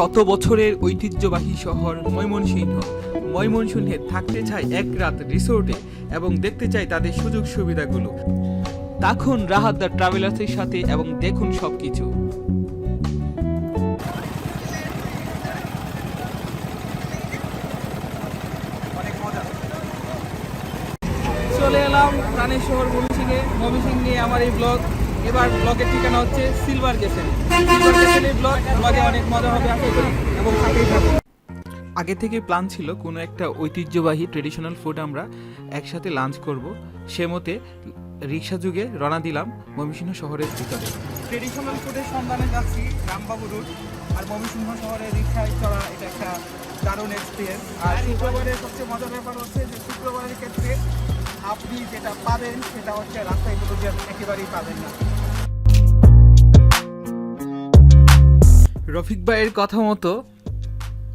শত বছরের ঐতিহ্যবাহী শহর ময়মনসিংহ। ময়মনসিংহে থাকতে চায় এক রাত রিসোর্টে এবং দেখতে চাই তাদের সুযোগ সুবিধাগুলো। তখন রাহাত দ্য ট্রাভেলার্সের সাথে এবং দেখুন সবকিছু। চলে এলাম প্রাণের শহর ময়মনসিংহে। ময়মনসিংহ আমার এই ব্লগ এবার ব্লগের ঠিকানা হচ্ছে সিলভার গেসেল সিলভার ব্লগ ব্লগে অনেক মজা হবে আশা করি এবং সাথেই থাকুন। আগে থেকে প্ল্যান ছিল কোনো একটা ঐতিহ্যবাহী ট্রেডিশনাল ফুড আমরা একসাথে লাঞ্চ করব। সে মতে রিক্সা যুগে রওনা দিলাম ময়মনসিংহ শহরের ভিতরে। ট্রেডিশনাল ফুডের সন্ধানে যাচ্ছি রামবাবু রুট আর ময়মনসিংহ শহরে রিক্সায় চড়া এটা একটা দারুণ এক্সপিরিয়েন্স আর শুক্রবারের সবচেয়ে মজার ব্যাপার হচ্ছে যে শুক্রবারের ক্ষেত্রে আপনি যেটা পাবেন সেটা হচ্ছে রাস্তায় যে একেবারেই পাবেন না। রফিক ভাইয়ের কথা মতো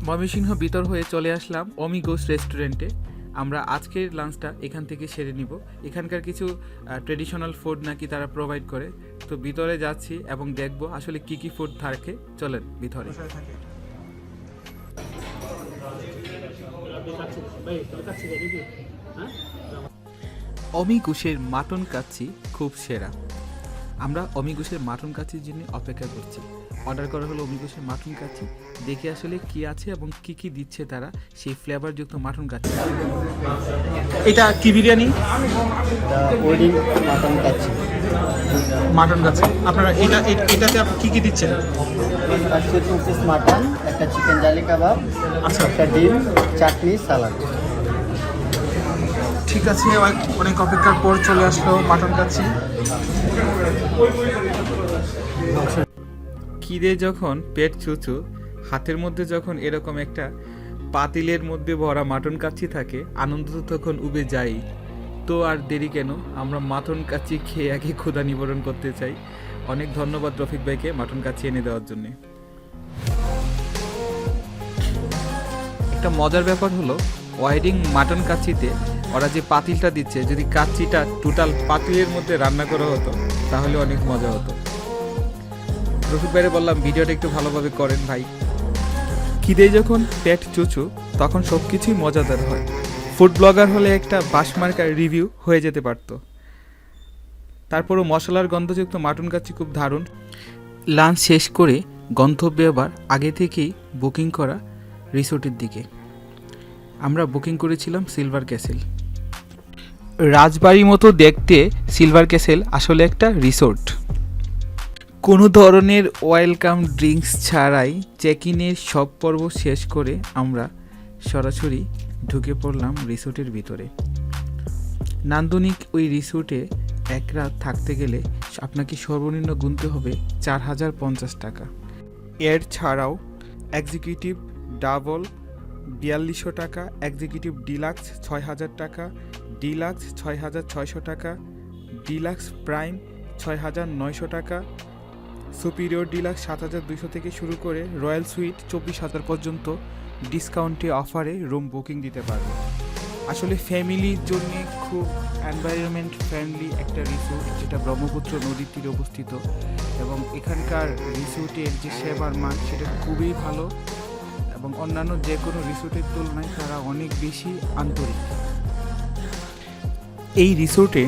ময়মনসিংহ বিতর হয়ে চলে আসলাম অমিগোস রেস্টুরেন্টে। আমরা আজকের লাঞ্চটা এখান থেকে সেরে নিব। এখানকার কিছু ট্রেডিশনাল ফুড নাকি তারা প্রোভাইড করে। তো ভিতরে যাচ্ছি এবং দেখব আসলে কি কি ফুড থাকে। চলেন ভিতরে। অমিগুশের মাটন কাচ্ছি খুব সেরা। আমরা অমিগুশের মাটন কাচ্ছির জন্য অপেক্ষা করছি। অর্ডার করা হলো অমিগুশের মাটন কাচ্ছি দেখে আসলে কি আছে এবং কি কি দিচ্ছে তারা সেই ফ্লেভারযুক্ত মাটন কাচ্ছি এটা কি biryani? Mutton kacchi mutton kacchi. আপনারা এটা এটাতে কি কি দিচ্ছেন? কাচ্ছি টু পিস মাটন একটা চিকেন জালি কাবাব আচ্ছা। একটা ডিম চাটনি সালাড ঠিক আছে, অনেক অপেক্ষার পর চলে আসলো মাটন কাচ্চি। খিদে যখন পেট চুচু, হাতের মধ্যে যখন এরকম একটা পাতিলের মধ্যে ভরা মাটন কাচ্চি থাকে, আনন্দ তো তখন উবে যাই তো আর দেরি কেন? আমরা মাটন কাচ্চি খেয়ে আগে ক্ষুধা নিবারণ করতে চাই। অনেক ধন্যবাদ রফিক ভাইকে মাটন কাচ্চি এনে দেওয়ার জন্যে। একটা মজার ব্যাপার হলো, ওয়াইডিং মাটন কাচ্চিতে ওরা যে পাতিলটা দিচ্ছে যদি কাচ্চিটা টোটাল পাতিলের মধ্যে রান্না করা হতো তাহলে অনেক মজা হতো। রফিক ভাইরে বললাম ভিডিওটা একটু ভালোভাবে করেন ভাই। খিদে যখন? পেট চুচু তখন সব কিছুই মজাদার হয়। ফুড ব্লগার হলে একটা বাসমার্কার রিভিউ হয়ে যেতে পারতো। তারপরও মশলার গন্ধযুক্ত মাটন কাচ্চি খুব দারুণ। লাঞ্চ শেষ করে গন্তব্যে আবার আগে থেকেই বুকিং করা রিসোর্টের দিকে। আমরা বুকিং করেছিলাম সিলভার ক্যাসেল। রাজবাড়ির মতো দেখতে সিলভার ক্যাসেল আসলে একটা রিসোর্ট। কোনো ধরনের ওয়েলকাম ড্রিঙ্কস ছাড়াই চেক ইনের সব পর্ব শেষ করে আমরা সরাসরি ঢুকে পড়লাম রিসোর্টের ভিতরে। নান্দনিক ওই রিসোর্টে এক রাত থাকতে গেলে আপনাকে সর্বনিম্ন গুনতে হবে চার হাজার পঞ্চাশ টাকা। এর ছাড়াও এক্সিকিউটিভ ডাবল বিয়াল্লিশশো টাকা এক্সিকিউটিভ ডিলাক্স ছয় হাজার টাকা ডিলাক্স ছয় হাজার ছয়শো টাকা, ডিলাক্স প্রাইম ছয় হাজার নয়শো টাকা, সুপিরিয়র ডিলাক্স সাত হাজার দুশো থেকে শুরু করে রয়্যাল সুইট চব্বিশ হাজার পর্যন্ত ডিসকাউন্টে অফারে রুম বুকিং দিতে পারবে। আসলে ফ্যামিলির জন্য খুব এনভায়রনমেন্ট ফ্রেন্ডলি একটা রিসোর্ট, যেটা ব্রহ্মপুত্র নদীর তীরে অবস্থিত এবং এখানকার রিসোর্টের যে সেবার মান সেটা খুবই ভালো এবং অন্যান্য যে কোনো রিসোর্টের তুলনায় তারা অনেক বেশি আন্তরিক। এই রিসোর্টে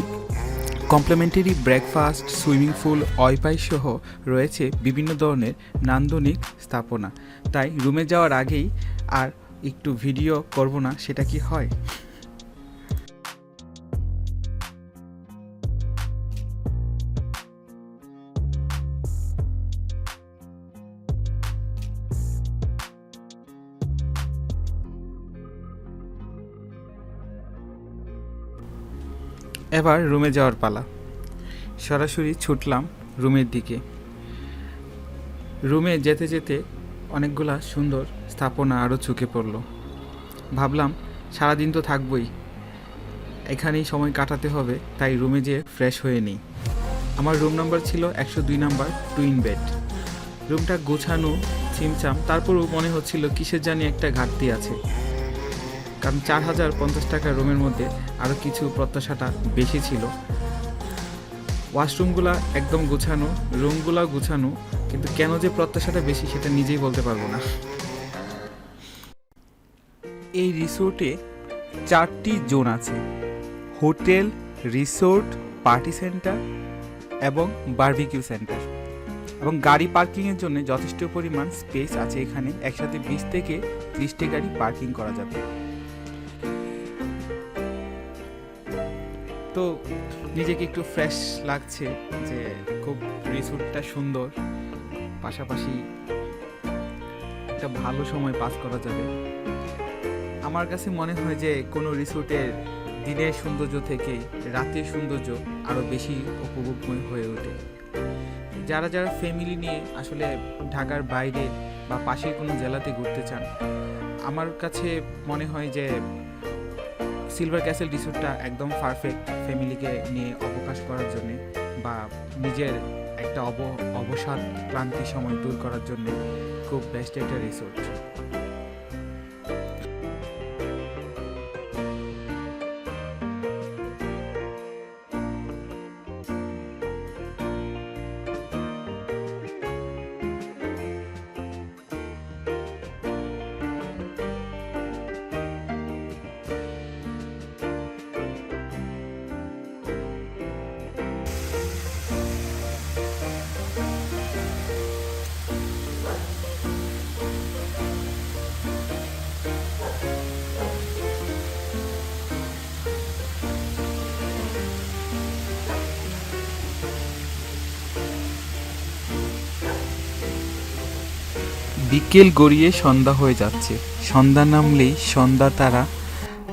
complimentary breakfast, swimming pool wifi সহ রয়েছে বিভিন্ন ধরনের নান্দনিক স্থাপনা। তাই রুমে যাওয়ার আগেই আর একটু ভিডিও করব না, সেটা কি হয়? এবার রুমে যাওয়ার পালা। সরাসরি ছুটলাম রুমের দিকে। রুমে যেতে যেতে অনেকগুলা সুন্দর স্থাপনা আরও চোখে পড়ল। ভাবলাম, সারাদিন তো থাকবই। এখানেই সময় কাটাতে হবে, তাই রুমে যেয়ে ফ্রেশ হয়ে নিই। আমার রুম নাম্বার ছিল একশো দুই নাম্বার টুইন বেড রুমটা গোছানো, ছিমছাম, তারপরও মনে হচ্ছিল কিসের জানি একটা ঘাটতি আছে। কারণ চার হাজার পঞ্চাশ টাকা রুমের মধ্যে আরও কিছু প্রত্যাশাটা বেশি ছিল। ওয়াশরুমগুলা একদম গুছানো, রুমগুলা গুছানো, কিন্তু কেন যে প্রত্যাশাটা বেশি সেটা নিজেই বলতে পারব না। এই রিসোর্টে চারটি জোন আছে। হোটেল, রিসোর্ট, পার্টি সেন্টার এবং বার্বিকিউ সেন্টার। এবং গাড়ি পার্কিংয়ের জন্য যথেষ্ট পরিমাণ স্পেস আছে এখানে। একসাথে বিশ থেকে ত্রিশটি গাড়ি পার্কিং করা যাবে। তো নিজেকে একটু ফ্রেশ লাগছে যে খুব রিসোর্টটা সুন্দর। পাশাপাশি একটা ভালো সময় পাস করা যাবে। আমার কাছে মনে হয় যে কোনো রিসোর্টের দিনের সৌন্দর্য থেকে রাতের সৌন্দর্য আরও বেশি উপভোগময় হয়ে ওঠে। যারা যারা ফ্যামিলি নিয়ে আসলে ঢাকার বাইরে বা পাশের কোনো জেলাতে ঘুরতে চান, আমার কাছে মনে হয় যে সিলভার ক্যাসেল রিসোর্টটা একদম পারফেক্ট ফ্যামিলিকে নিয়ে অবকাশ করার জন্যে বা নিজের একটা অব, অবসাদ ক্লান্তি সময় দূর করার জন্যে খুব বেস্ট একটা রিসোর্ট বিকেল গড়িয়ে সন্ধ্যা হয়ে যাচ্ছে। সন্ধ্যা নামলেই সন্ধ্যা তারা,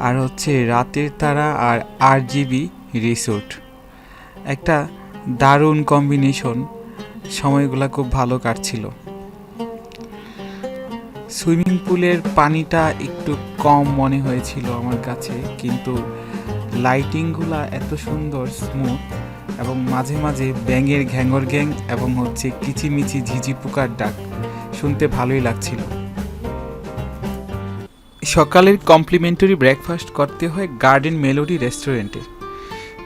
আর হচ্ছে রাতের তারা আর আর জিবি রিসোর্ট। একটা দারুণ কম্বিনেশন সময়গুলো খুব ভালো কাটছিল। সুইমিং পুলের পানিটা একটু কম মনে হয়েছিল আমার কাছে, কিন্তু লাইটিংগুলা এত সুন্দর স্মুথ এবং মাঝে মাঝে ব্যাঙের ঘ্যাঙ্গর গ্যাং এবং হচ্ছে কিচিমিচি ঝিঝি পোকার ডাক। শুনতে ভালোই লাগছিল। সকালের কমপ্লিমেন্টারি ব্রেকফাস্ট করতে হয় গার্ডেন মেলোডি রেস্টুরেন্টে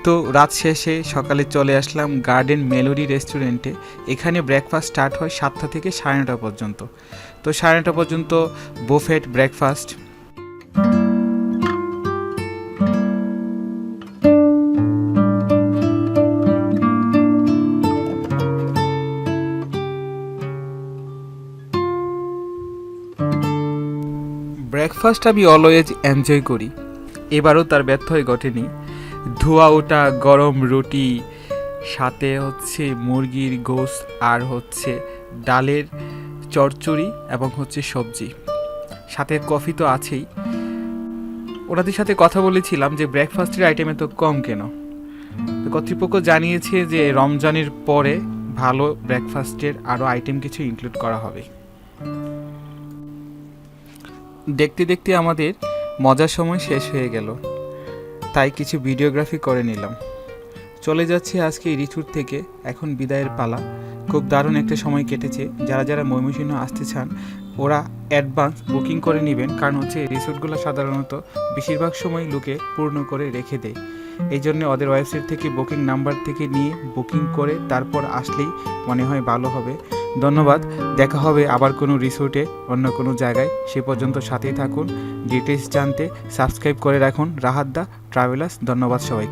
তো রাত শেষে সকালে চলে আসলাম গার্ডেন মেলোডি রেস্টুরেন্টে এখানে ব্রেকফাস্ট স্টার্ট হয় সাতটা থেকে সাড়ে নটা পর্যন্ত। তো সাড়ে নটা পর্যন্ত বোফেট ব্রেকফাস্ট ব্রেকফাস্ট আমি অলওয়েজ এনজয় করি। এবারও তার ব্যর্থ হয়ে ঘটেনি। ধোয়া ওটা, গরম রুটি, সাথে হচ্ছে মুরগির গোস আর হচ্ছে ডালের চচ্চড়ি এবং হচ্ছে সবজি। সাথে কফি তো আছেই। ওনাদের সাথে কথা বলেছিলাম যে ব্রেকফাস্টের আইটেমে তো কম কেন? কর্তৃপক্ষ জানিয়েছে যে রমজানের পরে ভালো ব্রেকফাস্টের আরও আইটেম কিছু ইনক্লুড করা হবে। দেখতে দেখতে আমাদের মজার সময় শেষ হয়ে গেল। তাই কিছু ভিডিওগ্রাফি করে নিলাম। চলে যাচ্ছে আজকে রিচুর থেকে। এখন বিদায়ের পালা। খুব দারুণ একটা সময় কেটেছে। যারা যারা ময়মনসিংহ আসতে চান, ওরা অ্যাডভান্স বুকিং করে নেবেন। কারণ হচ্ছে রিসোর্টগুলো সাধারণত বেশিরভাগ সময় লোকে পূর্ণ করে রেখে দেয়। এই জন্য ওদের ওয়েবসাইট থেকে বুকিং নাম্বার থেকে নিয়ে বুকিং করে তারপর আসলেই মনে হয় ভালো হবে। ধন্যবাদ, দেখা হবে আবার কোনো রিসোর্টে, অন্য কোনো জায়গায়। সে পর্যন্ত সাথেই থাকুন। ডিটেলস জানতে সাবস্ক্রাইব করে রাখুন। রাহাত দা ট্রাভেলার্স ধন্যবাদ সবাইকে।